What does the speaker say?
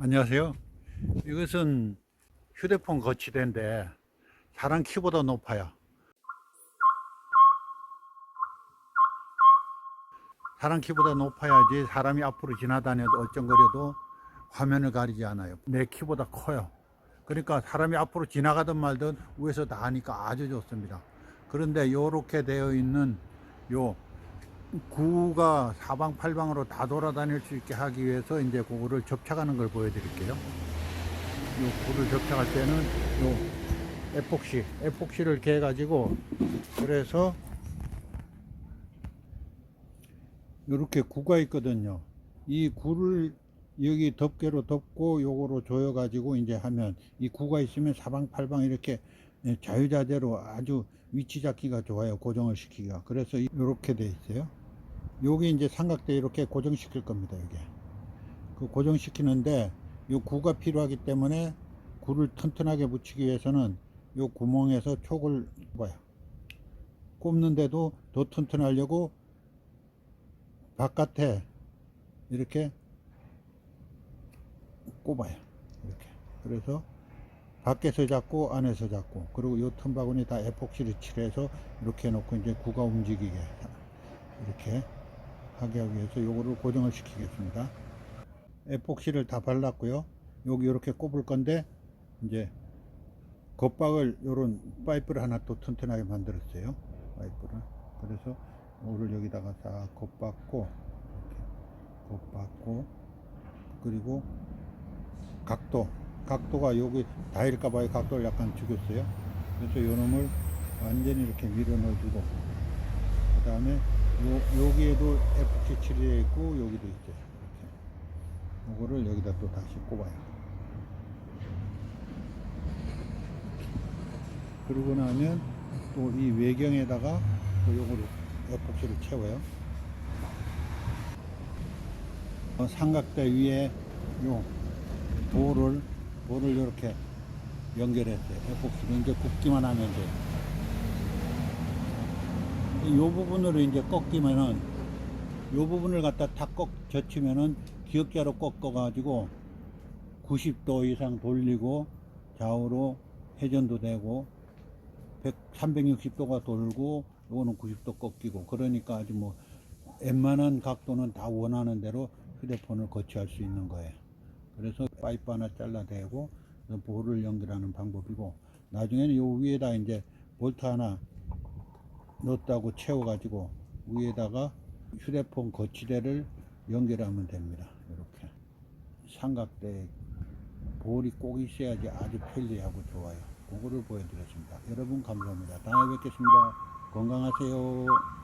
안녕하세요. 이것은 휴대폰 거치대인데 사람 키보다 높아요. 사람 키보다 높아야지 사람이 앞으로 지나다녀도 얼쩡거려도 화면을 가리지 않아요. 내 키보다 커요. 그러니까 사람이 앞으로 지나가든 말든 위에서 다 하니까 아주 좋습니다. 그런데 이렇게 되어 있는 요 구가 사방팔방으로 다 돌아다닐 수 있게 하기 위해서 이제 그거를 접착하는 걸 보여드릴게요. 요 구를 접착할 때는 요 에폭시, 에폭시를 이렇게 해가지고 그래서 이렇게 구가 있거든요. 이 구를 여기 덮개로 덮고 요거로 조여 가지고 이제 하면 이 구가 있으면 사방팔방 이렇게 자유자재로 아주 위치 잡기가 좋아요. 고정을 시키기가. 그래서 이렇게 돼 있어요. 요게 이제 삼각대 이렇게 고정시킬 겁니다. 이게. 그 고정시키는데 요 구가 필요하기 때문에 구를 튼튼하게 붙이기 위해서는 요 구멍에서 촉을 봐요. 꼽는데도 더 튼튼하려고 바깥에 이렇게 꼽아요. 이렇게. 그래서 밖에서 잡고 안에서 잡고 그리고 요 틈바구니 다 에폭시를 칠해서 이렇게 해놓고 이제 구가 움직이게 이렇게 하게 하기 위해서 요거를 고정을 시키겠습니다. 에폭시를 다 발랐고요. 여기 이렇게 꼽을 건데 이제 겉박을 요런 파이프를 하나 또 튼튼하게 만들었어요. 파이프를. 그래서 요를 여기다가 싹 겉박고 이렇게 겉박고 그리고 각도 각도가 여기 닿을까봐 각도를 약간 죽였어요. 그래서 요 놈을 완전히 이렇게 밀어 넣어주고 그 다음에 요, 여기에도 FC 칠이 있고 여기도 있어요. 이렇게 요거를 여기다 또 다시 꼽아요. 그러고 나면 또 이 외경에다가 또 요거를 에폭시를 채워요. 어, 삼각대 위에 요 볼을 볼을 이렇게 연결했어요. 에폭시를 이제 굽기만 하면 돼요. 이 부분으로 이제 꺾이면은 요 부분을 갖다 탁꺾 젖히면은 기역자로 꺾어가지고 90도 이상 돌리고 좌우로 회전도 되고 100, 360도가 돌고 요거는 90도 꺾이고 그러니까 아주 뭐 웬만한 각도는 다 원하는 대로 휴대폰을 거치할 수 있는 거예요. 그래서 파이프 하나 잘라대고 볼을 연결하는 방법이고 나중에는 요 위에다 이제 볼트 하나 넣었다고 채워가지고 위에다가 휴대폰 거치대를 연결하면 됩니다. 이렇게 삼각대 볼이 꼭 있어야지 아주 편리하고 좋아요. 그거를 보여드렸습니다. 여러분 감사합니다. 다음에 뵙겠습니다. 건강하세요.